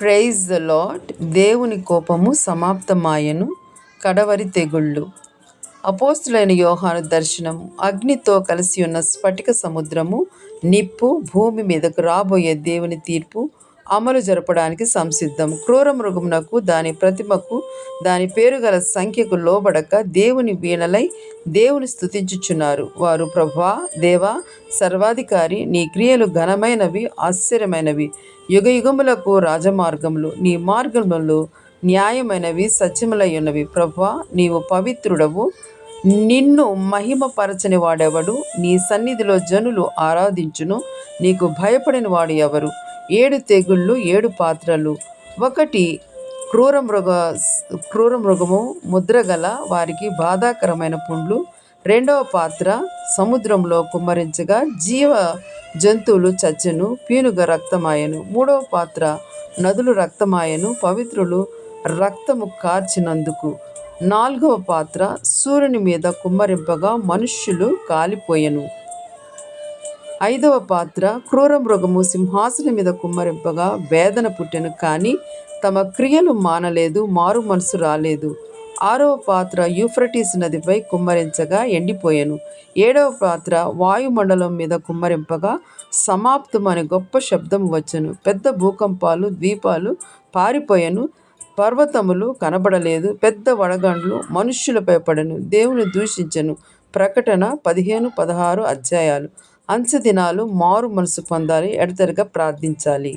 Praise the lot దేవుని కోపము సమాప్తమాయను. కడవరి తెగుళ్ళు. అపోస్తులైన యోహాను దర్శనము. అగ్నితో కలిసి ఉన్న స్ఫటిక సముద్రము నిప్పు భూమి మీదకు రాబోయే దేవుని తీర్పు అమలు జరపడానికి సంసిద్ధం. క్రూర మృగమునకు దాని ప్రతిమకు దాని పేరు గల సంఖ్యకు లోబడక దేవుని వీణలై దేవుని స్థుతించుచున్నారు వారు ప్రభా దేవా సర్వాధికారి నీ క్రియలు ఘనమైనవి ఆశ్చర్యమైనవి. యుగ యుగములకు రాజమార్గములు నీ మార్గములు న్యాయమైనవి సత్యములై ఉన్నవి ప్రభా నీవు పవిత్రుడవు. నిన్ను మహిమపరచని వాడెవడు? నీ సన్నిధిలో జనులు ఆరాధించును. నీకు భయపడిన వాడు ఎవరు? ఏడు తెగుళ్ళు ఏడు పాత్రలు. ఒకటి క్రూర మృగ క్రూర మృగము ముద్రగల వారికి బాధాకరమైన పుండ్లు. రెండవ పాత్ర సముద్రంలో కుమ్మరించగా జీవ జంతువులు చచ్చెను పీనుగ రక్తమాయను. మూడవ పాత్ర నదులు రక్తమాయను పవిత్రులు రక్తము కార్చినందుకు. నాలుగవ పాత్ర సూర్యుని మీద కుమ్మరింపగా మనుష్యులు కాలిపోయెను. ఐదవ పాత్ర క్రూర మృగము సింహాసనం మీద కుమ్మరింపగా వేదన పుట్టెను కానీ తమ క్రియలు మానలేదు మారు మనసు రాలేదు. ఆరవ పాత్ర యూఫ్రటీస్ నదిపై కుమ్మరించగా ఎండిపోయెను. ఏడవ పాత్ర వాయుమండలం మీద కుమ్మరింపగా సమాప్తం అనే గొప్ప శబ్దం వచ్చెను. పెద్ద భూకంపాలు ద్వీపాలు పారిపోయెను. పర్వతములు కనబడలేదు. పెద్ద వడగండ్లు మనుష్యులపై పడను. దేవుని దూషించెను. ప్రకటన పదిహేను పదహారు అధ్యాయాలు. అంచె దినాలు మారు మనసు పొందాలి ఎడతెరగా ప్రార్థించాలి.